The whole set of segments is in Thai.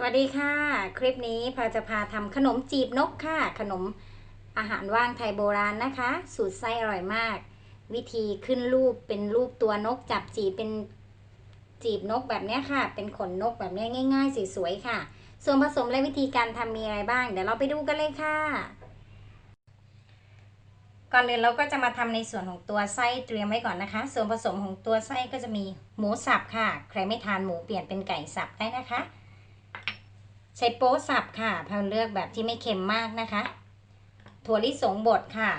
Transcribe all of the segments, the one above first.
สวัสดีค่ะ คลิปนี้พาจะพาทำขนมจีบนกค่ะ ขนมอาหารว่างไทยโบราณนะคะ สูตรไส้อร่อยมาก วิธีขึ้นรูปเป็นรูปตัวนกจับจีบเป็นจีบนกแบบนี้ค่ะ เป็นขนนกแบบนี้ง่าย ๆ สวยๆค่ะ ส่วนผสมและวิธีการทำมีอะไรบ้าง เดี๋ยวเราไปดูกันเลยค่ะ ก่อนอื่นเราก็จะมาทำในส่วนของตัวไส้เตรียมไว้ก่อนนะคะ ส่วนผสมของตัวไส้ก็จะมีหมูสับค่ะ ใครไม่ทานหมูเปลี่ยนเป็นไก่สับได้นะคะ ใช้โป๊สับค่ะเพาเลือกแบบที่ไม่เค็มมากนะคะ ถั่วลิสงบดค่ะ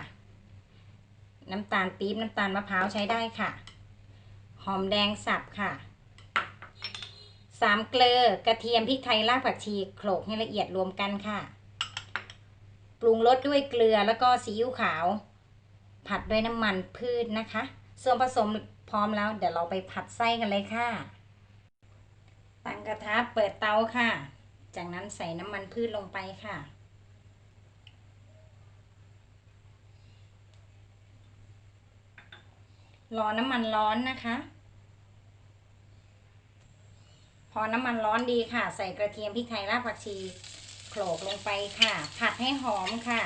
น้ำตาลปี๊บน้ำตาลมะพร้าวใช้ได้ค่ะ หอมแดงสับค่ะสามเกลือกระเทียมพริกไทยรากผักชีโขลกให้ละเอียดรวมกันค่ะ ปรุงรสด้วยเกลือแล้วก็ซีอิ๊วขาว ผัดด้วยน้ำมันพืชนะคะ ส่วนผสมพร้อมแล้ว เดี๋ยวเราไปผัดไส้กันเลยค่ะ ตั้งกระทะเปิดเตาค่ะ จากนั้นใส่น้ำมันพืชลงไปค่ะ รอน้ำมันร้อนนะคะ พอน้ำมันร้อนดีค่ะ ใส่กระเทียมพริกไทยรากผักชีโขลกลงไปค่ะ ผัดให้หอมค่ะ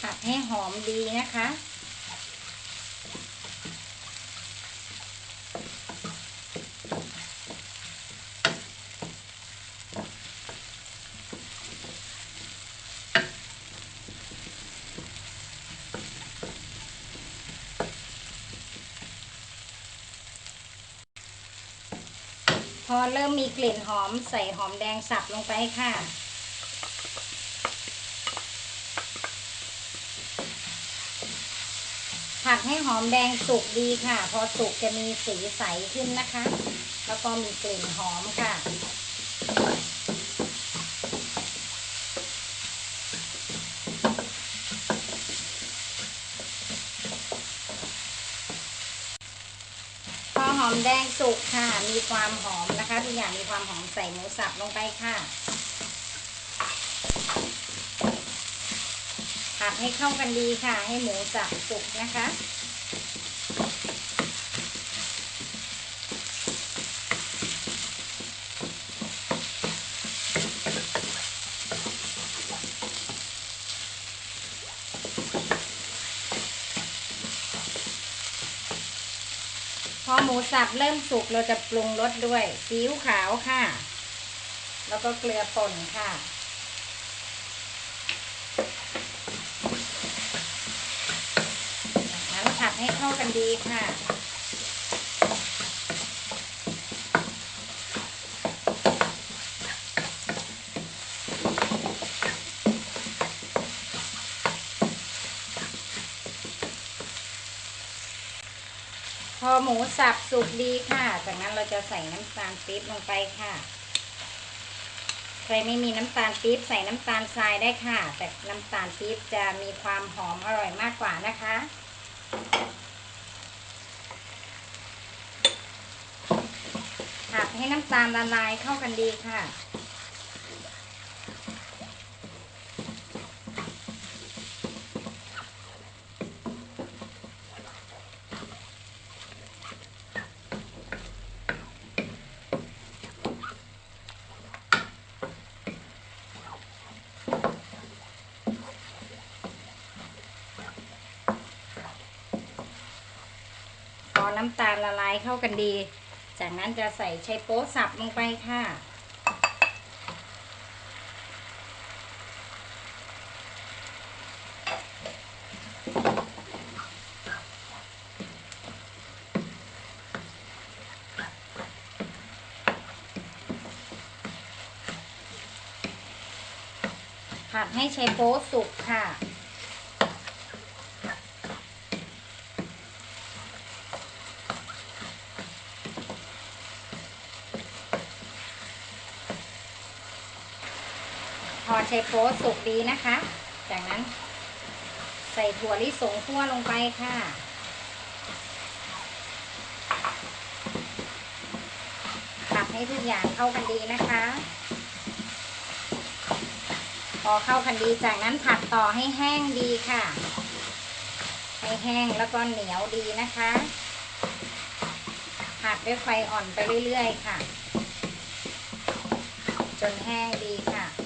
ผัดให้หอมดีนะคะ อเริ่มมีกลิ่นหอมใส่หอมแดงสับลงไปค่ะ ผัดให้หอมแดงสุกดีค่ะ พอสุกจะมีสีใสขึ้นนะคะ แล้วก็มีกลิ่นหอมค่ะพอหอมแดงสุกค่ะ มีความหอม นะคะทุกอย่างมีความหอมใส่หมูสับลงไปค่ะ ผัดให้เข้ากันดีค่ะ ให้หมูสับสุกนะคะ อหมูสับเริ่มสุกเราจะปรุงรสด้วยซีอิ๊วขาวค่ะ แล้วก็เกลือป่นค่ะ แล้วผัดให้เข้ากันดีค่ะ สับสุกดีค่ะ จากนั้นเราจะใส่น้ำตาลปี๊บลงไปค่ะ ใครไม่มีน้ำตาลปี๊บใส่น้ำตาลทรายได้ค่ะ แต่น้ำตาลปี๊บจะมีความหอมอร่อยมากกว่านะคะ ผัดให้น้ำตาลละลายเข้ากันดีค่ะ น้ำตาลละลายเข้ากันดี จากนั้นจะใส่ไชโป๊สับลงไปค่ะผัดให้ไชโป๊สุกค่ะ พอใช้โป๊สุกดีนะคะ จากนั้น ใส่ถั่วลิสงคั่วลงไปค่ะผัดให้ทุกอย่างเข้ากันดีนะคะ พอเข้ากันดีจากนั้นผัดต่อให้แห้งดีค่ะ ให้แห้งแล้วก็เหนียวดีนะคะ ผัดด้วยไฟอ่อนไปเรื่อยๆค่ะ จนแห้งดีค่ะ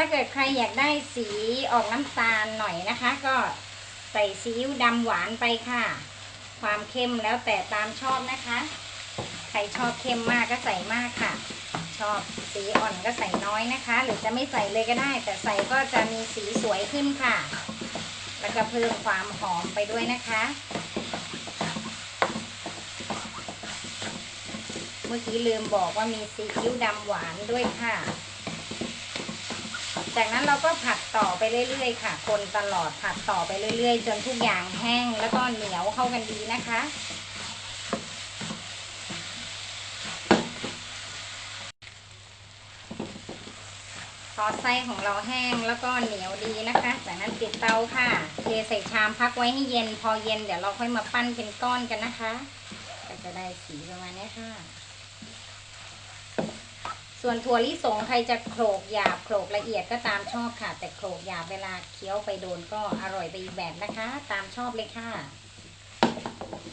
ถ้าเกิดใครอยากได้สีออกน้ำตาลหน่อยนะคะ ก็ใส่ซีอิ๊วดำหวานไปค่ะ ความเข้มแล้วแต่ตามชอบนะคะ ใครชอบเข้มมากก็ใส่มากค่ะ ชอบสีอ่อนก็ใส่น้อยนะคะ หรือจะไม่ใส่เลยก็ได้ แต่ใส่ก็จะมีสีสวยขึ้นค่ะ แล้วก็เพิ่มความหอมไปด้วยนะคะเมื่อกี้ลืมบอกว่ามีซีอิ๊วดำหวานด้วยค่ะ จากนั้นเราก็ผัดต่อไปเรื่อยๆ ค่ะ คนตลอดผัดต่อไปเรื่อย ๆ จนทุกอย่างแห้งแล้วก็เหนียวเข้ากันดีนะคะ พอไส้ของเราแห้งแล้วก็เหนียวดีนะคะ จากนั้นปิดเตาค่ะเทใส่ชามพักไว้ให้เย็น พอเย็นเดี๋ยวเราค่อยมาปั้นเป็นก้อนกันนะคะ ก็จะได้สีประมาณนี้ค่ะ ส่วนถั่วลิสงใครจะโขลกหยาบโขลกละเอียดก็ตามชอบค่ะ แต่โขลกหยาบเวลาเคี้ยวไปโดนก็อร่อยไปอีกแบบนะคะ ตามชอบเลยค่ะ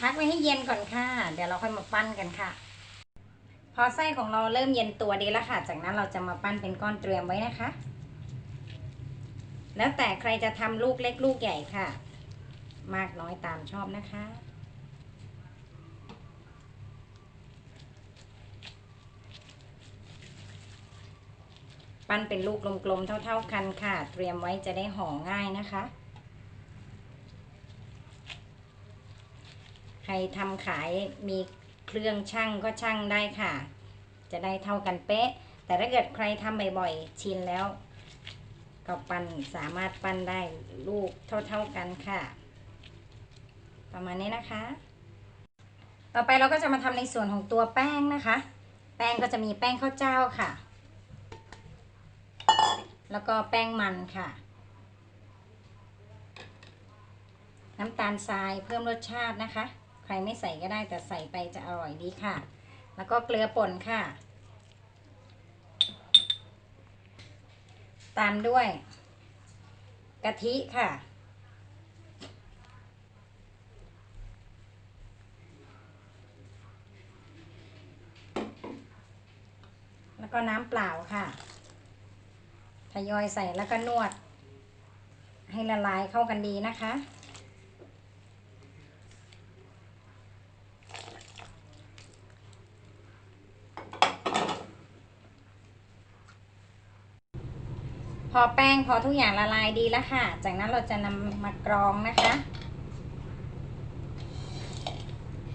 พักไว้ให้เย็นก่อนค่ะ เดี๋ยวเราค่อยมาปั้นกันค่ะ พอไส้ของเราเริ่มเย็นตัวดีแล้วค่ะ จากนั้นเราจะมาปั้นเป็นก้อนเตรียมไว้นะคะ แล้วแต่ใครจะทำลูกเล็กลูกใหญ่ค่ะ มากน้อยตามชอบนะคะ ปั้นเป็นลูกกลมๆเท่า ๆกันค่ะ เตรียมไว้จะได้ห่อง่ายนะคะ ใครทำขายมีเครื่องช่างก็ช่างได้ค่ะ จะได้เท่ากันเป๊ะ แต่ถ้าเกิดใครทำบ่อยๆชินแล้ว ก็ปั้นสามารถปั้นได้ลูกเท่าๆกันค่ะ ประมาณนี้นะคะ ต่อไปเราก็จะมาทำในส่วนของตัวแป้งนะคะ แป้งก็จะมีแป้งข้าวเจ้าค่ะ แล้วก็แป้งมันค่ะ น้ำตาลทรายเพิ่มรสชาตินะคะ ใครไม่ใส่ก็ได้แต่ใส่ไปจะอร่อยดีค่ะ แล้วก็เกลือป่นค่ะ ตามด้วยกะทิค่ะแล้วก็น้ำเปล่าค่ะ ทยอยใส่แล้วก็นวด ให้ละลายเข้ากันดีนะคะ พอแป้งพอทุกอย่างละลายดีแล้วค่ะ จากนั้นเราจะนำมากรองนะคะ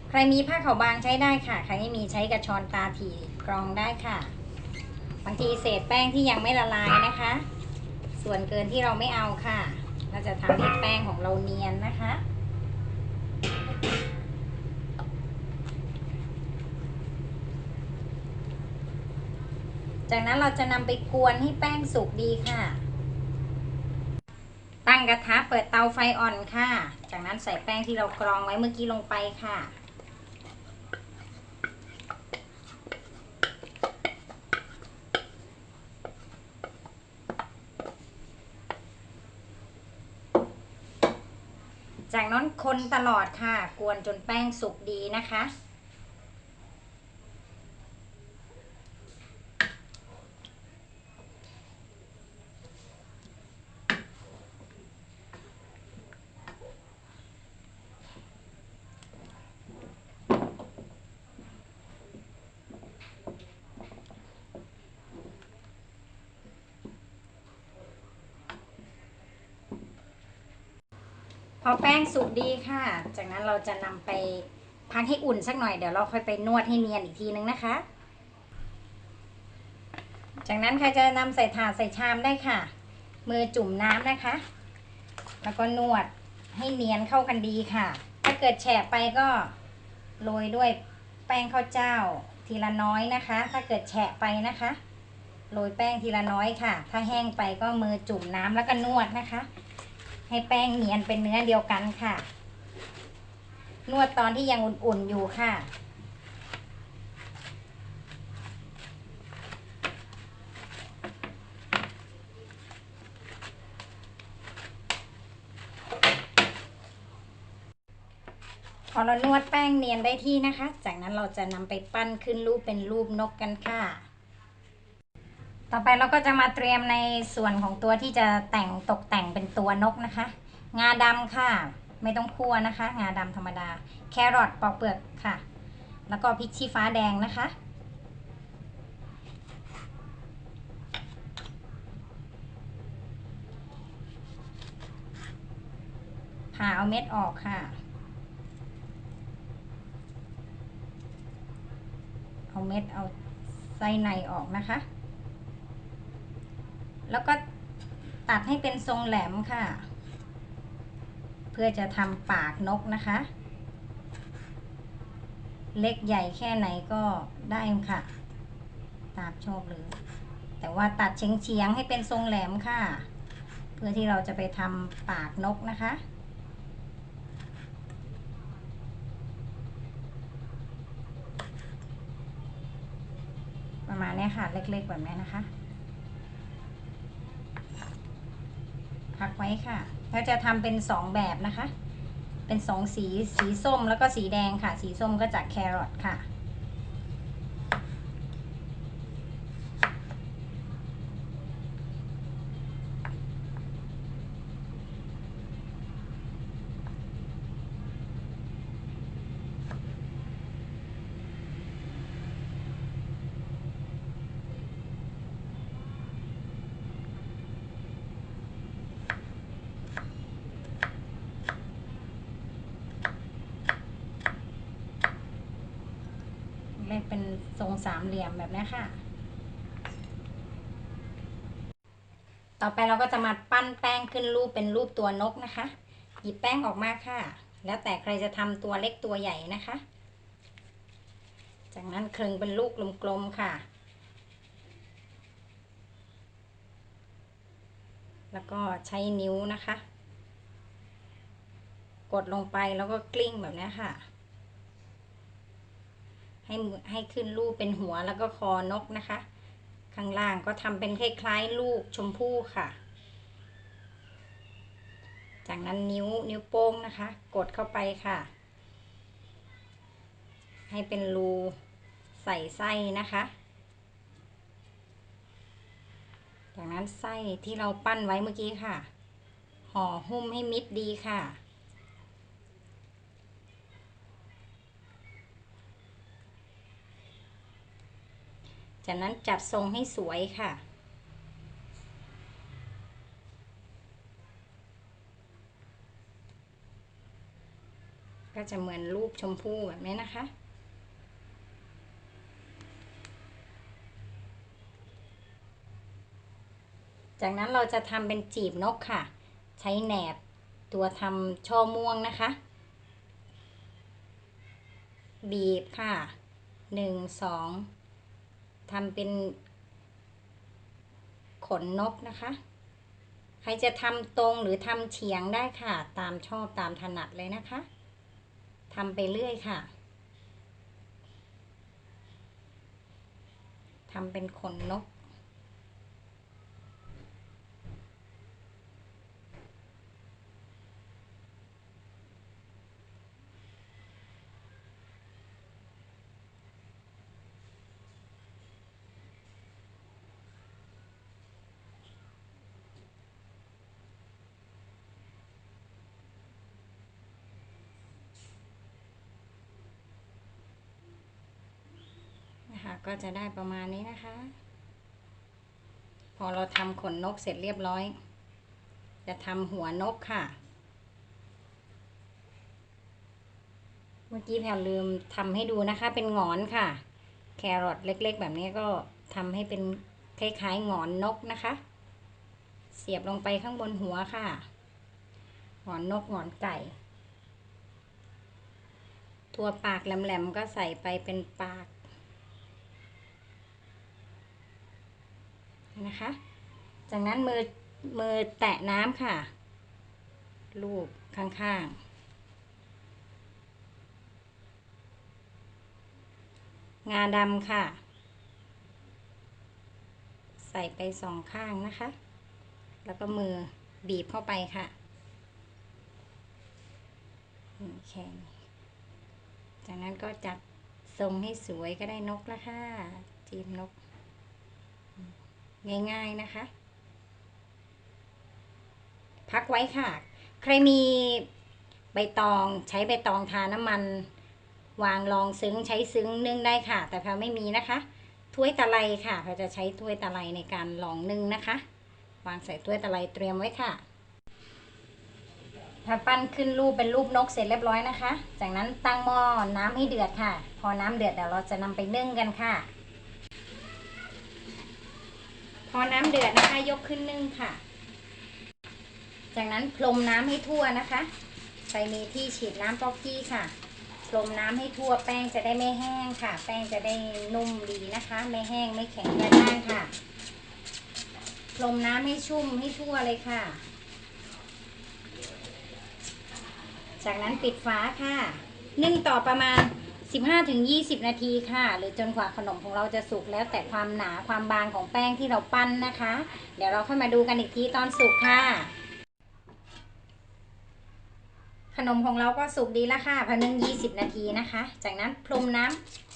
ใครมีผ้าขาวบางใช้ได้ค่ะ ใครไม่มีใช้กระชอนตาถี่กรองได้ค่ะ บางทีเศษแป้งที่ยังไม่ละลายนะคะ ส่วนเกินที่เราไม่เอาค่ะ เราจะทำให้แป้งของเราเนียนนะคะจากนั้นเราจะนำไปกวนให้แป้งสุกดีค่ะ ตั้งกระทะเปิดเตาไฟอ่อนค่ะ จากนั้นใส่แป้งที่เรากรองไว้เมื่อกี้ลงไปค่ะ จากนั้นคนตลอดค่ะ กวนจนแป้งสุกดีนะคะ อแป้งสุกดีค่ะ จากนั้นเราจะนำไปพักให้อุ่นสักหน่อยเดี๋ยวเราค่อยไปนวดให้เนียนอีกทีนึงนะคะ จากนั้นใครจะนำใส่ถาดใส่ชามได้ค่ะ มือจุ่มน้ำนะคะ แล้วก็นวดให้เนียนเข้ากันดีค่ะ ถ้าเกิดแฉะไปก็โรยด้วยแป้งข้าวเจ้าทีละน้อยนะคะ ถ้าเกิดแฉะไปนะคะ โรยแป้งทีละน้อยค่ะ ถ้าแห้งไปก็มือจุ่มน้ำแล้วก็นวดนะคะ ให้แป้งเนียนเป็นเนื้อเดียวกันค่ะ นวดตอนที่ยังอุ่นๆอยู่ค่ะ พอเรานวดแป้งเนียนได้ที่นะคะ จากนั้นเราจะนำไปปั้นขึ้นรูปเป็นรูปนกกันค่ะ ต่อไปเราก็จะมาเตรียมในส่วนของตัวที่จะแต่งตกแต่งเป็นตัวนกนะคะ งาดำค่ะ ไม่ต้องคั่วนะคะ งาดำธรรมดา แครอทปอกเปลือกค่ะ แล้วก็พริกชี้ฟ้าแดงนะคะ ผ่าเอาเม็ดออกค่ะ เอาเม็ดเอาไส้ในออกนะคะ แล้วก็ตัดให้เป็นทรงแหลมค่ะ เพื่อจะทำปากนกนะคะ เล็กใหญ่แค่ไหนก็ได้ค่ะ ตามชอบเลย แต่ว่าตัดเฉียงๆให้เป็นทรงแหลมค่ะ เพื่อที่เราจะไปทำปากนกนะคะประมาณนี้ค่ะ เล็กๆแบบนี้นะคะ พักไว้ค่ะแล้วจะทำเป็นสองแบบนะคะ เป็นสองสีสีส้มแล้วก็สีแดงค่ะ สีส้มก็จากแครอทค่ะ สามเหลี่ยมแบบนี้ค่ะ ต่อไปเราก็จะมาปั้นแป้งขึ้นรูปเป็นรูปตัวนกนะคะ หยิบแป้งออกมาค่ะ แล้วแต่ใครจะทำตัวเล็กตัวใหญ่นะคะ จากนั้นคลึงเป็นลูกกลมๆค่ะ แล้วก็ใช้นิ้วนะคะ กดลงไปแล้วก็กลิ้งแบบนี้ค่ะ ให้มือให้ขึ้นรูปเป็นหัวแล้วก็คอนกนะคะ ข้างล่างก็ทำเป็นคล้ายๆลูกชมพู่ค่ะ จากนั้นนิ้วนิ้วโป้งนะคะ กดเข้าไปค่ะ ให้เป็นรูใส่ไส้นะคะ จากนั้นไส้ที่เราปั้นไว้เมื่อกี้ค่ะ ห่อหุ้มให้มิดดีค่ะ จากนั้นจัดทรงให้สวยค่ะ ก็จะเหมือนรูปชมพู่แบบนี้นะคะจากนั้นเราจะทำเป็นจีบนกค่ะ ใช้แหนบตัวทำช่อม่วงนะคะ บีบค่ะหนึ่งสอง ทำเป็นขนนกนะคะ ใครจะทำตรงหรือทำเฉียงได้ค่ะ ตามชอบตามถนัดเลยนะคะทำไปเรื่อยค่ะทำเป็นขนนก นะ คะก็จะได้ประมาณนี้นะคะ พอเราทำขนนกเสร็จเรียบร้อย จะทำหัวนกค่ะ เมื่อกี้แพรลืมทำให้ดูนะคะ เป็นงอนค่ะ แครอทเล็ก ๆ แบบนี้ก็ทำให้เป็นคล้ายๆงอนนกนะคะ เสียบลงไปข้างบนหัวค่ะหงอนนกหงอนไก่ตัวปากแหลมๆก็ใส่ไปเป็นปาก นะคะ จากนั้นมือมือแตะน้ำค่ะ ลูบข้างๆ งาดำค่ะ ใส่ไปสองข้างนะคะ แล้วก็มือบีบเข้าไปค่ะแค่นี้จากนั้นก็จัดทรงให้สวยก็ได้นกล้วค่ะจีบนก ง่าย ๆนะคะ พักไว้ค่ะ ใครมีใบตองใช้ใบตองทาน้ำมัน วางรองซึ้งใช้ซึ้งนึ่งได้ค่ะ แต่แพลไม่มีนะคะ ถ้วยตะไลค่ะแพลจะใช้ถ้วยตะไลในการรองนึ่งนะคะ วางใส่ถ้วยตะไลเตรียมไว้ค่ะถ้าปั้นขึ้นรูปเป็นรูปนกเสร็จเรียบร้อยนะคะ จากนั้นตั้งหม้อน้ำให้เดือดค่ะ พอน้ำเดือดเดี๋ยวเราจะนำไปนึ่งกันค่ะ พอน้ำเดือดนะคะยกขึ้นนึ่งค่ะ จากนั้นพรมน้ำให้ทั่วนะคะใครมีที่ฉีดน้ำป๊อกกี้ค่ะพรมน้ำให้ทั่วแป้งจะได้ไม่แห้งค่ะ แป้งจะได้นุ่มดีนะคะ ไม่แห้งไม่แข็งกระด้างค่ะพรมน้ำให้ชุ่มให้ทั่วเลยค่ะ จากนั้นปิดฝาค่ะ นึ่งต่อประมาณ 15-20 นาทีค่ะ หรือจนกว่าขนมของเราจะสุกแล้วแต่ความหนาความบางของแป้งที่เราปั้นนะคะ เดี๋ยวเราค่อยมาดูกันอีกทีตอนสุกค่ะ ขนมของเราก็สุกดีแล้วค่ะพนึ่ง20 นาทีนะคะ จากนั้นพรมน้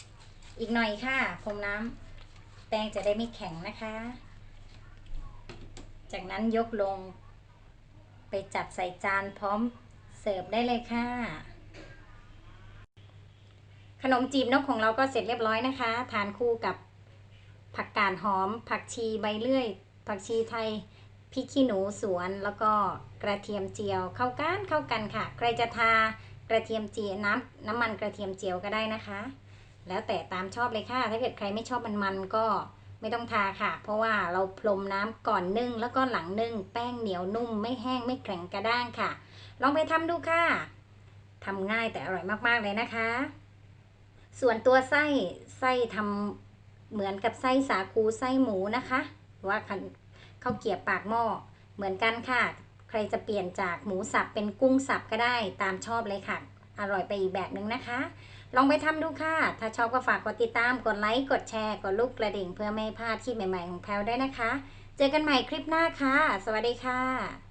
ำอีกหน่อยค่ะพรมน้ำแป้งจะได้ไม่แข็งนะคะ จากนั้นยกลง ไปจัดใส่จานพร้อมเสิร์ฟได้เลยค่ะ ขนมจีบนกของเราก็เสร็จเรียบร้อยนะคะ ทานคู่กับผักกาดหอม ผักชีใบเลื่อย ผักชีไทยพริกขี้หนูสวน แล้วก็กระเทียมเจียวเข้ากันเข้ากันค่ะ ใครจะทากระเทียมเจียวน้ำน้ำมันกระเทียมเจียวก็ได้นะคะ แล้วแต่ตามชอบเลยค่ะ ถ้าเกิดใครไม่ชอบมันมันก็ไม่ต้องทาค่ะ เพราะว่าเราพรมน้ำก่อนนึ่งแล้วก็หลังนึ่ง แป้งเหนียวนุ่มไม่แห้งไม่แข็งกระด้างค่ะ ลองไปทำดูค่ะทำง่ายแต่อร่อยมากๆเลยนะคะ ส่วนตัวไส้ไส้ทำเหมือนกับไส้สาคูไส้หมูนะคะว่าข้าวเกียบปากหม้อเหมือนกันค่ะ ใครจะเปลี่ยนจากหมูสับเป็นกุ้งสับก็ได้ตามชอบเลยค่ะ อร่อยไปอีกแบบนึงนะคะ ลองไปทำดูค่ะ ถ้าชอบก็ฝากกดติดตามกดไลค์กดแชร์กดลูกกระดิ่งเพื่อไม่พลาดคลิปใหม่ๆของแพลวได้นะคะ เจอกันใหม่คลิปหน้าค่ะ สวัสดีค่ะ